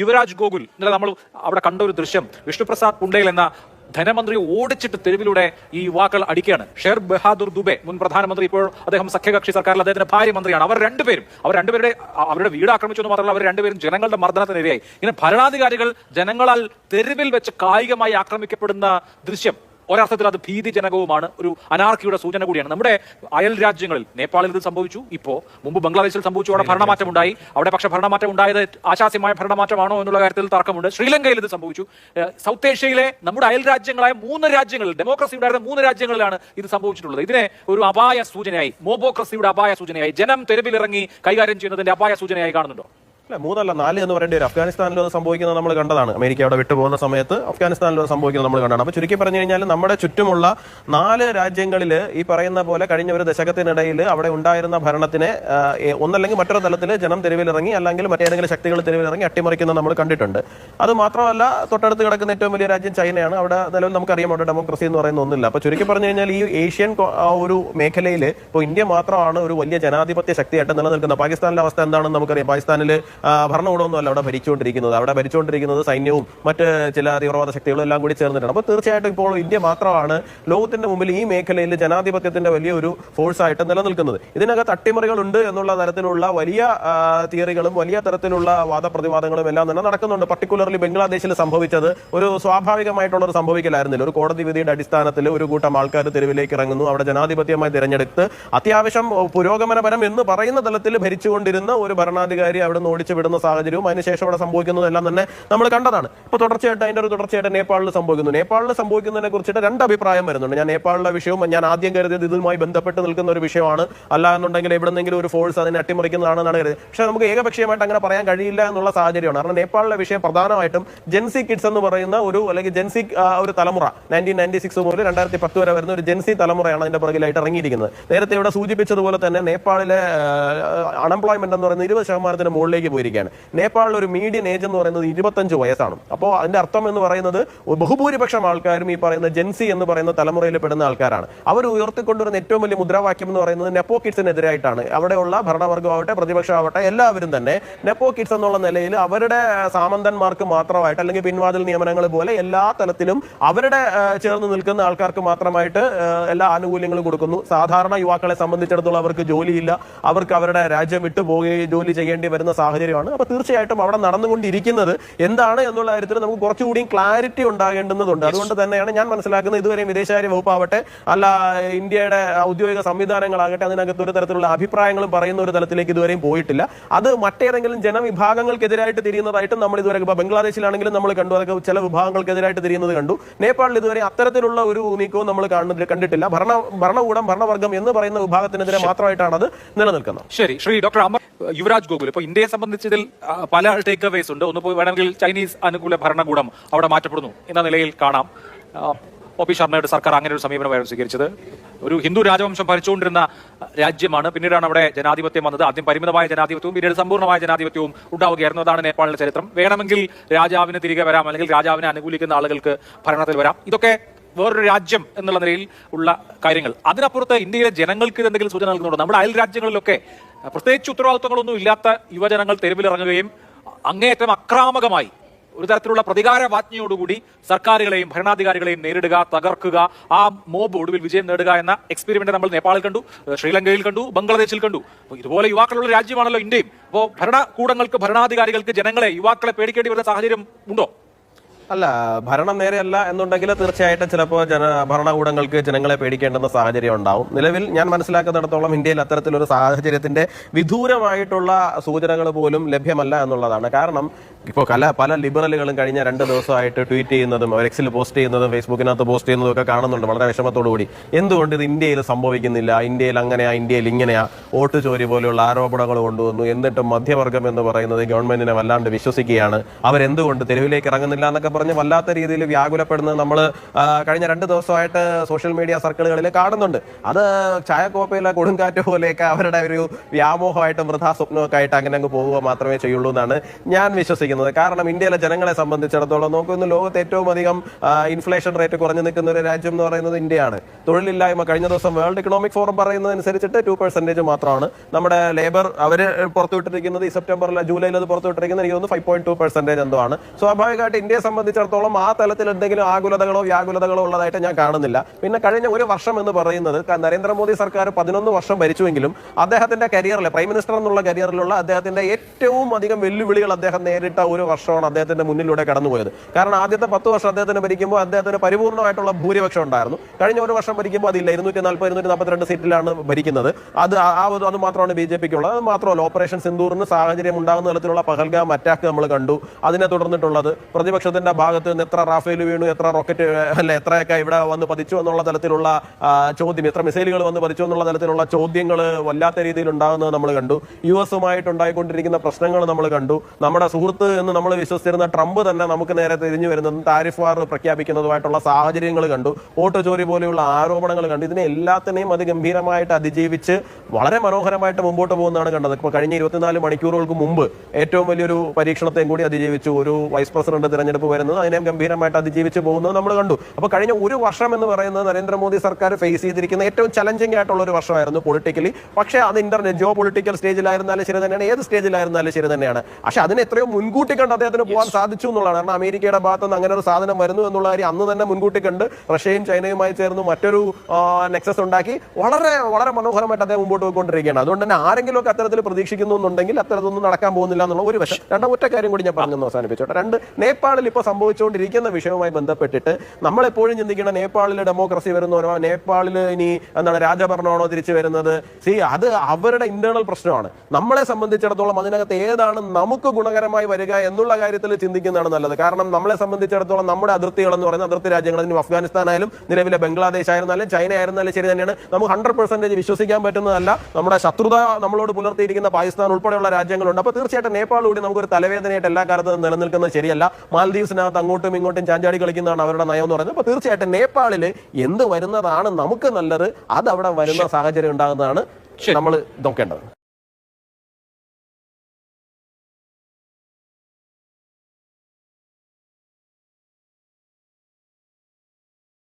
യുവരാജ് ഗോകുൽ ഇന്നലെ നമ്മൾ അവിടെ കണ്ട ഒരു ദൃശ്യം. വിഷ്ണുപ്രസാദ് പുണ്ടേൽ എന്ന ധനമന്ത്രി ഓടിച്ചിട്ട് തെരുവിലൂടെ ഈ യുവാക്കൾ അടിക്കുകയാണ്. ഷെർ ബഹാദൂർ ദുബെ മുൻ പ്രധാനമന്ത്രി ഇപ്പോൾ അദ്ദേഹം സഖ്യകക്ഷി സർക്കാരിൽ അദ്ദേഹത്തിന്റെ ഭാര്യ മന്ത്രിയാണ് അവർ രണ്ടുപേരും അവർ രണ്ടുപേരുടെ അവരുടെ വീട് ആക്രമിച്ചു എന്ന് മാത്രമല്ല അവർ രണ്ടുപേരും ജനങ്ങളുടെ മർദ്ദനത്തിനിരയായി. ഇങ്ങനെ ഭരണാധികാരികൾ ജനങ്ങളാൽ തെരുവിൽ വെച്ച് കായികമായി ആക്രമിക്കപ്പെടുന്ന ദൃശ്യം ഒരർത്ഥത്തിൽ അത് ഭീതിജനകവുമാണ് ഒരു അനാർക്കിയുടെ സൂചന കൂടിയാണ്. നമ്മുടെ അയൽ രാജ്യങ്ങളിൽ നേപ്പാളിൽ ഇത് സംഭവിച്ചു. ഇപ്പോ മുമ്പ് ബംഗ്ലാദേശിൽ സംഭവിച്ചു. അവിടെ ഭരണമാറ്റം ഉണ്ടായി അവിടെ പക്ഷേ ഭരണമാറ്റം ഉണ്ടായത് ആശാസ്യമായ ഭരണമാറ്റമാണോ എന്നുള്ള കാര്യത്തിൽ തർക്കമുണ്ട്. ശ്രീലങ്കയിൽ ഇത് സംഭവിച്ചു. സൗത്ത് ഏഷ്യയിലെ നമ്മുടെ അയൽ രാജ്യങ്ങളായ മൂന്ന് രാജ്യങ്ങളിൽ ഡെമോക്രസി ഉണ്ടായിരുന്ന മൂന്ന് രാജ്യങ്ങളിലാണ് ഇത് സംഭവിച്ചിട്ടുള്ളത്. ഇതിനെ ഒരു അപായ സൂചനയായി മോബോക്രസിയുടെ അപായ സൂചനയായി ജനം തെരുവിലിറങ്ങി കൈകാര്യം ചെയ്യുന്നതിന്റെ അപായ സൂചനയായി കാണുന്നുണ്ടോ? അല്ല മൂന്നല്ല നാല് എന്ന് പറയേണ്ടി വരും. അഫ്ഗാനിസ്ഥാനിൽ അത് സംഭവിക്കുന്നത് നമ്മൾ കണ്ടതാണ്. അമേരിക്ക അവിടെ വിട്ടുപോകുന്ന സമയത്ത് അഫ്ഗാനിസ്ഥാനിൽ അത് സംഭവിക്കുന്നത് നമ്മൾ കണ്ടതാണ് അപ്പൊ ചുരുക്കി പറഞ്ഞു കഴിഞ്ഞാൽ നമ്മുടെ ചുറ്റുമുള്ള നാല് രാജ്യങ്ങളിൽ ഈ പറയുന്ന പോലെ കഴിഞ്ഞ ഒരു ദശകത്തിനിടയിൽ അവിടെ ഉണ്ടായിരുന്ന ഭരണത്തിനെ ഒന്നല്ലെങ്കിൽ മറ്റൊരു തലത്തിൽ ജനം തെരുവിലിറങ്ങി അല്ലെങ്കിൽ മറ്റേതെങ്കിലും ശക്തികൾ തെരുവിലിറങ്ങി അട്ടിമറിക്കുന്നത് നമ്മൾ കണ്ടിട്ടുണ്ട്. അത് മാത്രമല്ല തൊട്ടടുത്ത് കിടക്കുന്ന ഏറ്റവും വലിയ രാജ്യം ചൈനയാണ്. അവിടെ നിലവിൽ നമുക്കറിയാം അവിടെ ഡെമോക്രസി എന്ന് പറയുന്ന ഒന്നില്ല അപ്പൊ ചുരുക്കി പറഞ്ഞു കഴിഞ്ഞാൽ ഈ ഏഷ്യൻ ഒരു മേഖലയിൽ ഇപ്പോൾ ഇന്ത്യ മാത്രമാണ് ഒരു വലിയ ജനാധിപത്യ ശക്തിയായിട്ട് നിലനിൽക്കുന്നത്. പാകിസ്ഥാനിലെ അവസ്ഥ എന്താണെന്ന് നമുക്കറിയാം. പാകിസ്ഥാനിൽ ഭരണകൂടമൊന്നുമല്ല അവിടെ ഭരിച്ചുകൊണ്ടിരിക്കുന്നത്. അവിടെ ഭരിച്ചുകൊണ്ടിരിക്കുന്നത് സൈന്യവും മറ്റ് ചില തീവ്രവാദ ശക്തികളും എല്ലാം കൂടി ചേർന്നിട്ടാണ്. അപ്പോൾ തീർച്ചയായിട്ടും ഇപ്പോൾ ഇന്ത്യ മാത്രമാണ് ലോകത്തിന്റെ മുമ്പിൽ ഈ മേഖലയിൽ ജനാധിപത്യത്തിന്റെ വലിയൊരു ഫോഴ്സ് ആയിട്ട് നിലനിൽക്കുന്നത്. ഇതിനകത്ത് അട്ടിമറികൾ ഉണ്ട് എന്നുള്ള തരത്തിലുള്ള വലിയ തിയറികളും വലിയ തരത്തിലുള്ള വാദപ്രതിവാദങ്ങളും എല്ലാം തന്നെ നടക്കുന്നുണ്ട്. പർട്ടിക്കുലർലി ബംഗ്ലാദേശിൽ സംഭവിച്ചത് ഒരു സ്വാഭാവികമായിട്ടുള്ള ഒരു സംഭവിക്കലായിരുന്നില്ല. ഒരു കോടതി വിധിയുടെ അടിസ്ഥാനത്തിൽ ഒരു കൂട്ടം ആൾക്കാർ തെരുവിലേക്ക് ഇറങ്ങുന്നു. അവിടെ ജനാധിപത്യമായി തിരഞ്ഞെടുത്ത് അത്യാവശ്യം പുരോഗമനപരം എന്ന് പറയുന്ന തലത്തിൽ ഭരിച്ചുകൊണ്ടിരുന്ന ഒരു ഭരണാധികാരി അവിടെ നിന്ന് ഓടിച്ചു വിടുന്ന സാഹചര്യവും അതിനുശേഷം അവിടെ സംഭവിക്കുന്നതെല്ലാം തന്നെ നമ്മൾ കണ്ടതാണ്. ഇപ്പൊ തുടർച്ചയായിട്ട് അതിന്റെ ഒരു തുടർച്ചയായിട്ട് നേപ്പാളിൽ സംഭവിക്കുന്നു. നേപ്പാളിൽ സംഭവിക്കുന്നതിനെ കുറിച്ചിട്ട് രണ്ട് അഭിപ്രായം വരുന്നുണ്ട്. ഞാൻ നേപ്പാളിലെ വിഷയവും ഞാൻ ആദ്യം കരുതിയത് ഇതുമായി ബന്ധപ്പെട്ട് നിൽക്കുന്ന ഒരു വിഷയമാണ്. അല്ല എന്നുണ്ടെങ്കിൽ എവിടെന്നെങ്കിലും ഒരു ഫോഴ്സ് അതിനെ അട്ടിമറിക്കുന്നതാണെന്നാണ് കരുതി പക്ഷെ നമുക്ക് ഏകപക്ഷീയമായിട്ട് അങ്ങനെ പറയാൻ കഴിയില്ല എന്നുള്ള സാഹചര്യമാണ്. കാരണം നേപ്പാളിലെ വിഷയം പ്രധാനമായിട്ടും ജെൻസി കിഡ്സ് എന്ന് പറയുന്ന ഒരു അല്ലെങ്കിൽ ജെൻസി ഒരു തലമുറ നയന്റീൻ നയന്റി സിക്സ് മുതൽ രണ്ടായിരത്തി പത്ത് വരെ വരുന്ന ഒരു ജെൻസി തലമുറയാണ് അതിന്റെ പുറകിലായിട്ട് ഇറങ്ങിയിരിക്കുന്നത്. നേരത്തെ ഇവിടെ സൂചിപ്പിച്ചതുപോലെ തന്നെ നേപ്പാളിലെ അൺഎംപ്ലോയ്മെന്റ് എന്ന് പറയുന്നത് ഇരുപത് ശതമാനത്തിന് മുകളിലേക്ക് പോയിരിക്കുകയാണ്. നേപ്പാളിൽ ഒരു മീഡിയൻ ഏജ് എന്ന് പറയുന്നത് ഇരുപത്തഞ്ച് വയസ്സാണ്. അപ്പോൾ അതിന്റെ അർത്ഥം എന്ന് പറയുന്നത് ബഹുഭൂരിപക്ഷം ആൾക്കാരും ഈ പറയുന്ന ജെൻസി എന്ന് പറയുന്ന തലമുറയിൽ പെടുന്ന ആൾക്കാരാണ്. അവർ ഉയർത്തിക്കൊണ്ടുവരുന്ന ഏറ്റവും വലിയ മുദ്രാവാക്യം എന്ന് പറയുന്നത് നെപ്പോ കിഡ്സിനെതിരായിട്ടാണ് അവിടെയുള്ള ഭരണവർഗമാവട്ടെ പ്രതിപക്ഷമാവട്ടെ എല്ലാവരും തന്നെ നെപ്പോ കിഡ്സ് എന്നുള്ള നിലയിൽ അവരുടെ സാമന്തന്മാർക്ക് മാത്രമായിട്ട് അല്ലെങ്കിൽ പിൻവാതിൽ നിയമനങ്ങൾ പോലെ എല്ലാ തലത്തിലും അവരുടെ ചേർന്ന് നിൽക്കുന്ന ആൾക്കാർക്ക് മാത്രമായിട്ട് എല്ലാ ആനുകൂല്യങ്ങളും കൊടുക്കുന്നു. സാധാരണ യുവാക്കളെ സംബന്ധിച്ചിടത്തോളം അവർക്ക് ജോലിയില്ല. അവർക്ക് അവരുടെ രാജ്യം വിട്ടു പോവുകയും ജോലി ചെയ്യേണ്ടി വരുന്ന സാഹചര്യമാണ്. അപ്പൊ തീർച്ചയായിട്ടും അവിടെ നടന്നുകൊണ്ടിരിക്കുന്നത് എന്താണ് എന്നുള്ള കാര്യത്തിൽ നമുക്ക് കുറച്ചുകൂടിയും ക്ലാരിറ്റി ഉണ്ടാകേണ്ടുന്നതുണ്ട്. അതുകൊണ്ട് തന്നെയാണ് ഞാൻ മനസ്സിലാക്കുന്നത് ഇതുവരെയും വിദേശകാര്യ വകുപ്പാവട്ടെ അല്ല ഇന്ത്യയുടെ ഔദ്യോഗിക സംവിധാനങ്ങളാകട്ടെ അതിനകത്ത് ഒരു തരത്തിലുള്ള അഭിപ്രായങ്ങളും പറയുന്ന ഒരു തലത്തിലേക്ക് ഇതുവരെയും പോയിട്ടില്ല. അത് മറ്റേതെങ്കിലും ജനവിഭാഗങ്ങൾക്കെതിരായിട്ട് തിരിയുന്നതായിട്ടും നമ്മൾ ഇതുവരെ ഇപ്പൊ ബംഗ്ലാദേശിലാണെങ്കിലും നമ്മൾ കണ്ടു. അതൊക്കെ ചില വിഭാഗങ്ങൾക്കെതിരായിട്ട് തിരിയുന്നത് കണ്ടു. നേപ്പാളിൽ ഇതുവരെ അത്തരത്തിലുള്ള ഒരു നീക്കവും നമ്മൾ കാണുന്നില്ല കണ്ടിട്ടില്ല. ഭരണ ഭരണകൂടം ഭരണവർഗം എന്ന് പറയുന്ന വിഭാഗത്തിനെതിരെ മാത്രമായിട്ടാണ് അത് നിലനിൽക്കുന്നത്. ശരി. ശ്രീ ഡോക്ടർ അമർ യുവരാജ് ഗോകുൽ ഇപ്പൊ ഇന്ത്യയെ സംബന്ധിച്ച് ഇതിൽ പല ടേക്ക് അവേസ് ഉണ്ട്. ഒന്ന് പോയി വേണമെങ്കിൽ ചൈനീസ് അനുകൂല ഭരണകൂടം അവിടെ മാറ്റപ്പെടുന്നു എന്ന നിലയിൽ കാണാം. ഒ പി ശർമ്മയുടെ സർക്കാർ അങ്ങനെ ഒരു സമീപനമായിരുന്നു സ്വീകരിച്ചത്. ഒരു ഹിന്ദു രാജവംശം ഭരിച്ചുകൊണ്ടിരുന്ന രാജ്യമാണ്. പിന്നീടാണ് അവിടെ ജനാധിപത്യം വന്നത്. ആദ്യം പരിമിതമായ ജനാധിപത്യവും പിന്നീട് സമ്പൂർണമായ ജനാധിപത്യവും ഉണ്ടാവുകയായിരുന്നു. അതാണ് നേപ്പാളിലെ ചരിത്രം. വേണമെങ്കിൽ രാജാവിന് തിരികെ വരാം അല്ലെങ്കിൽ രാജാവിനെ അനുകൂലിക്കുന്ന ആളുകൾക്ക് ഭരണത്തിൽ വരാം. ഇതൊക്കെ വേറൊരു രാജ്യം എന്നുള്ള നിലയിൽ ഉള്ള കാര്യങ്ങൾ. അതിനപ്പുറത്ത് ഇന്ത്യയിലെ ജനങ്ങൾക്ക് എന്തെങ്കിലും സൂചന നൽകുന്നുണ്ടോ? നമ്മുടെ അയൽ രാജ്യങ്ങളിലൊക്കെ പ്രത്യേകിച്ച് ഉത്തരവാദിത്വങ്ങളൊന്നും ഇല്ലാത്ത യുവജനങ്ങൾ തെരുവിലിറങ്ങുകയും അങ്ങേയറ്റം അക്രാമകമായി ഒരു തരത്തിലുള്ള പ്രതികാര വാജ്ഞയോടുകൂടി സർക്കാരുകളെയും ഭരണാധികാരികളെയും നേരിടുക തകർക്കുക ആ മോബ് ഒടുവിൽ വിജയം നേടുക എന്ന എക്സ്പെരിമെന്റ് നമ്മൾ നേപ്പാളിൽ കണ്ടു ശ്രീലങ്കയിൽ കണ്ടു ബംഗ്ലാദേശിൽ കണ്ടു. ഇതുപോലെ യുവാക്കളുള്ള രാജ്യമാണല്ലോ ഇന്ത്യയും. അപ്പോൾ ഭരണകൂടങ്ങൾക്ക് ഭരണാധികാരികൾക്ക് ജനങ്ങളെ യുവാക്കളെ പേടിക്കേണ്ടി വരുന്ന സാഹചര്യം ഉണ്ടോ? അല്ല ഭരണം നേരെയല്ല എന്നുണ്ടെങ്കിൽ തീർച്ചയായിട്ടും ചിലപ്പോൾ ജന ഭരണകൂടങ്ങൾക്ക് ജനങ്ങളെ പേടിക്കേണ്ടുന്ന സാഹചര്യം ഉണ്ടാവും. നിലവിൽ ഞാൻ മനസ്സിലാക്കുന്നിടത്തോളം ഇന്ത്യയിൽ അത്തരത്തിലൊരു സാഹചര്യത്തിന്റെ വിദൂരമായിട്ടുള്ള സൂചനകൾ പോലും ലഭ്യമല്ല എന്നുള്ളതാണ്. കാരണം ഇപ്പോൾ പല പല ലിബറലുകളും കഴിഞ്ഞ രണ്ട് ദിവസമായിട്ട് ട്വീറ്റ് ചെയ്യുന്നതും എക്സിൽ പോസ്റ്റ് ചെയ്യുന്നതും ഫേസ്ബുക്കിനകത്ത് പോസ്റ്റ് ചെയ്യുന്നതും ഒക്കെ കാണുന്നുണ്ട് വളരെ വിഷമത്തോടുകൂടി എന്തുകൊണ്ട് ഇത് ഇന്ത്യയിൽ സംഭവിക്കുന്നില്ല? ഇന്ത്യയിൽ അങ്ങനെയാ? ഇന്ത്യയിൽ ഇങ്ങനെയാ? വോട്ട് ചോരി പോലെയുള്ള ആരോപണങ്ങൾ കൊണ്ടുവന്നു. എന്നിട്ടും മധ്യവർഗം എന്ന് പറയുന്നത് ഗവൺമെന്റിനെ വല്ലാണ്ട് വിശ്വസിക്കുകയാണ്. അവരെന്തുകൊണ്ട് തെരുവിലേക്ക് ഇറങ്ങുന്നില്ല എന്നൊക്കെ പറഞ്ഞ് വല്ലാത്ത രീതിയിൽ വ്യാകുലപ്പെടുന്നത് നമ്മൾ കഴിഞ്ഞ രണ്ട് ദിവസമായിട്ട് സോഷ്യൽ മീഡിയ സർക്കിളുകളിൽ കാണുന്നുണ്ട്. അത് ചായക്കോപ്പയിലെ കൊടുങ്കാറ്റ് പോലെയൊക്കെ അവരുടെ ഒരു വ്യാമോഹമായിട്ടും വൃഥാ സ്വപ്നമൊക്കെ ആയിട്ട് അങ്ങനെ അങ്ങ് പോവുക മാത്രമേ ചെയ്യുള്ളൂ എന്നാണ് ഞാൻ വിശ്വസിക്കുന്നത്. കാരണം ഇന്ത്യയിലെ ജനങ്ങളെ സംബന്ധിച്ചിടത്തോളം നോക്കുന്ന ലോകത്ത് ഏറ്റവും അധികം ഇൻഫ്ലേഷൻ റേറ്റ് കുറഞ്ഞു നിൽക്കുന്ന ഒരു രാജ്യം എന്ന് പറയുന്നത് ഇന്ത്യയാണ്. തൊഴിലില്ലായ്മ കഴിഞ്ഞ ദിവസം വേൾഡ് ഇക്കണോമിക് ഫോറം പറയുന്നതനുസരിച്ചിട്ട് ടു പെർസെന്റേജ് മാത്രമാണ്. നമ്മുടെ ലേബർ അവർ പുറത്തുവിട്ടിരിക്കുന്നത് ഈ സെപ്റ്റംബറിൽ ജൂലൈയിൽ അത് പുറത്തുവിട്ടിരിക്കുന്നത് എനിക്ക് തോന്നുന്നു ഫൈവ് പോയിന്റ് ടു പെർസെന്റേജ് എന്തോ ആണ്. സ്വാഭാവികമായിട്ട് ഇന്ത്യയെ സംബന്ധിച്ചിടത്തോളം ആ തലത്തിൽ എന്തെങ്കിലും ആകുലതകളോ വ്യാകുലതകളോ ഉള്ളതായിട്ട് ഞാൻ കാണുന്നില്ല. പിന്നെ കഴിഞ്ഞ ഒരു വർഷം എന്ന് പറയുന്നത് നരേന്ദ്രമോദി സർക്കാർ പതിനൊന്ന് വർഷം ഭരിച്ചുവെങ്കിലും അദ്ദേഹത്തിന്റെ കരിയറിലെ പ്രൈം മിനിസ്റ്റർ എന്നുള്ള കരിയറിലുള്ള അദ്ദേഹത്തിന്റെ ഏറ്റവും അധികം വെല്ലുവിളികൾ അദ്ദേഹം നേരിട്ട ഒരു വർഷമാണ് അദ്ദേഹത്തിന്റെ മുന്നിലൂടെ കടന്നുപോയത്. കാരണം ആദ്യത്തെ പത്ത് വർഷം അദ്ദേഹത്തിന് ഭരിക്കുമ്പോൾ അദ്ദേഹത്തിന് പരിപൂർണമായിട്ടുള്ള ഭൂരിപക്ഷം ഉണ്ടായിരുന്നു. കഴിഞ്ഞ ഒരു വർഷം ഭരിക്കുമ്പോൾ അതില്ല. ഇരുന്നൂറ്റി നാൽപ്പത് ഇരുന്നൂറ്റി നാൽപ്പത്തിരണ്ട് സീറ്റിലാണ് ഭരിക്കുന്നത്. അത് ആ- അത് മാത്രമാണ് ബി ജെ പിക്കുള്ളത്. അത് മാത്രമല്ല ഓപ്പറേഷൻ സിന്ദൂറിന് സാഹചര്യം ഉണ്ടാകുന്ന തരത്തിലുള്ള പഹൽഗാം അറ്റാക്ക് നമ്മൾ കണ്ടു. അതിനെ തുടർന്നിട്ടുള്ളത് പ്രതിപക്ഷത്തിന്റെ ഭാഗത്ത് നിന്ന് എത്ര റാഫേൽ വീണു എത്ര റോക്കറ്റ് അല്ല എത്രയൊക്കെ ഇവിടെ വന്ന് പതിച്ചു എന്നുള്ള തലത്തിലുള്ള ചോദ്യം എത്ര മിസൈലുകൾ വന്ന് പതിച്ചു എന്നുള്ള തലത്തിലുള്ള ചോദ്യങ്ങൾ വല്ലാത്ത രീതിയിൽ ഉണ്ടാകുന്നത് നമ്മൾ കണ്ടു. യു എസുമായിട്ട് ഉണ്ടായിക്കൊണ്ടിരിക്കുന്ന പ്രശ്നങ്ങൾ നമ്മൾ കണ്ടു. നമ്മുടെ സുഹൃത്ത് എന്ന് നമ്മൾ വിശ്വസിച്ചിരുന്ന ട്രംപ് തന്നെ നമുക്ക് നേരെ തിരിഞ്ഞു വരുന്നതും താരിഫ് വാർ പ്രഖ്യാപിക്കുന്നതുമായിട്ടുള്ള സാഹചര്യങ്ങൾ കണ്ടു. വോട്ട് ചോരി പോലെയുള്ള ആരോപണങ്ങൾ കണ്ടു. ഇതിനെ എല്ലാത്തിനെയും അതിഗംഭീരമായിട്ട് അതിജീവിച്ച് വളരെ മനോഹരമായിട്ട് മുമ്പോട്ട് പോകുന്നതാണ് കണ്ടത്. ഇപ്പോൾ കഴിഞ്ഞ ഇരുപത്തിനാല് മണിക്കൂറുകൾക്ക് മുമ്പ് ഏറ്റവും വലിയൊരു പരീക്ഷണത്തെയും കൂടി അതിജീവിച്ചു. ഒരു വൈസ് പ്രസിഡന്റ് തിരഞ്ഞെടുപ്പ് വരുന്നത് അതിനെ ഗംഭീരമായിട്ട് അതിജീവിച്ച് പോകുന്നത് നമ്മൾ കണ്ടു. അപ്പോൾ കഴിഞ്ഞ ഒരു വർഷം എന്ന് പറയുന്നത് നരേന്ദ്രമോദി സർക്കാർ ഫേസ് ചെയ്തിരിക്കുന്ന ഏറ്റവും ചലഞ്ചിങ് ആയിട്ടുള്ള ഒരു വർഷമായിരുന്നു പൊളിറ്റിക്കലി പക്ഷേ അത് ഇന്റർനെറ്റ് ജിയോ പൊളിറ്റിക്കൽ സ്റ്റേജിലായിരുന്നാലും ശരി തന്നെയാണ് ഏത് സ്റ്റേജിലായിരുന്നാലും ശരി തന്നെയാണ്. പക്ഷെ അതിന് എത്രയോ മുൻകൂട്ടി കണ്ട് അദ്ദേഹത്തിന് പോകാൻ സാധിച്ചു എന്നുള്ളതാണ്. കാരണം അമേരിക്കയുടെ ഭാഗത്ത് നിന്ന് അങ്ങനെ ഒരു സാധനം വരുന്നു എന്നുള്ള കാര്യം അന്ന് തന്നെ മുൻകൂട്ടി കണ്ട് റഷ്യയും ചൈനയുമായി ചേർന്ന് മറ്റൊരു നെക്സസ് ഉണ്ടാക്കി. വളരെ വളരെ മനോഹരമായിട്ട് അദ്ദേഹം മുമ്പോട്ട് പോയിക്കൊണ്ടിരിക്കുകയാണ്. അതുകൊണ്ട് തന്നെ ആരെങ്കിലും ഒക്കെ അത്തരത്തിൽ പ്രതീക്ഷിക്കുന്നുണ്ടെങ്കിൽ അത്തരത്തിലൊന്നും നടക്കാൻ പോകുന്നില്ല എന്നുള്ള ഒരു വശം. രണ്ടാം ഒറ്റ കാര്യം കൂടി ഞാൻ പറഞ്ഞു അവസാനിപ്പിച്ചോട്ടെ. രണ്ട് നേപ്പാളിൽ ഇപ്പോൾ സംഭവിച്ചുകൊണ്ടിരിക്കുന്ന വിഷയവുമായി ബന്ധപ്പെട്ടിട്ട് നമ്മളെപ്പോഴും ചിന്തിക്കണം നേപ്പാളിൽ ഡെമോക്രസി വരുന്നവരോ നേപ്പാളിൽ ഇനി എന്താണ് രാജഭരണമാണോ തിരിച്ചു വരുന്നത്? സി അത് അവരുടെ ഇന്റേണൽ പ്രശ്നമാണ്. നമ്മളെ സംബന്ധിച്ചിടത്തോളം അതിനകത്ത് ഏതാണ് നമുക്ക് ഗുണകരമായി വരിക എന്നുള്ള കാര്യത്തിൽ ചിന്തിക്കുന്നതാണ് നല്ലത്. കാരണം നമ്മളെ സംബന്ധിച്ചിടത്തോളം നമ്മുടെ അതിർത്തികൾ എന്ന് പറയുന്ന അതിർത്തി രാജ്യങ്ങൾ ഇനി അഫ്ഗാനിസ്ഥാനായാലും നിലവിലെ ബംഗ്ലാദേശ് ആയിരുന്നാലും ചൈന ആയിരുന്നാലും ശരി തന്നെയാണ്. നമുക്ക് ഹൺഡ്രഡ് പെർസെന്റേജ് വിശ്വസിക്കാൻ പറ്റുന്നതല്ല. നമ്മുടെ ശത്രുത നമ്മളോട് പുലർത്തിയിരിക്കുന്ന പാകിസ്ഥാൻ ഉൾപ്പെടെയുള്ള രാജ്യങ്ങളുണ്ട്. അപ്പോൾ തീർച്ചയായിട്ടും നേപ്പാൾ കൂടി നമുക്കൊരു തലവേദനയായിട്ട് എല്ലാ കാലത്തും നിലനിൽക്കുന്നത് ശരിയല്ല. മാൽദീവ്സിനകത്ത് അങ്ങോട്ടും ഇങ്ങോട്ടും ചാഞ്ചാടി കളിക്കുന്നതാണ് അവരുടെ നയം എന്ന് പറയുന്നത്. അപ്പോൾ തീർച്ചയായിട്ടും നേപ്പാളിൽ എന്ത് വരുന്നതാണ് നമുക്ക് നല്ലത് അത് അവിടെ വരുന്ന സാഹചര്യം ഉണ്ടാകുന്നതാണ് നമ്മൾ നോക്കേണ്ടത്.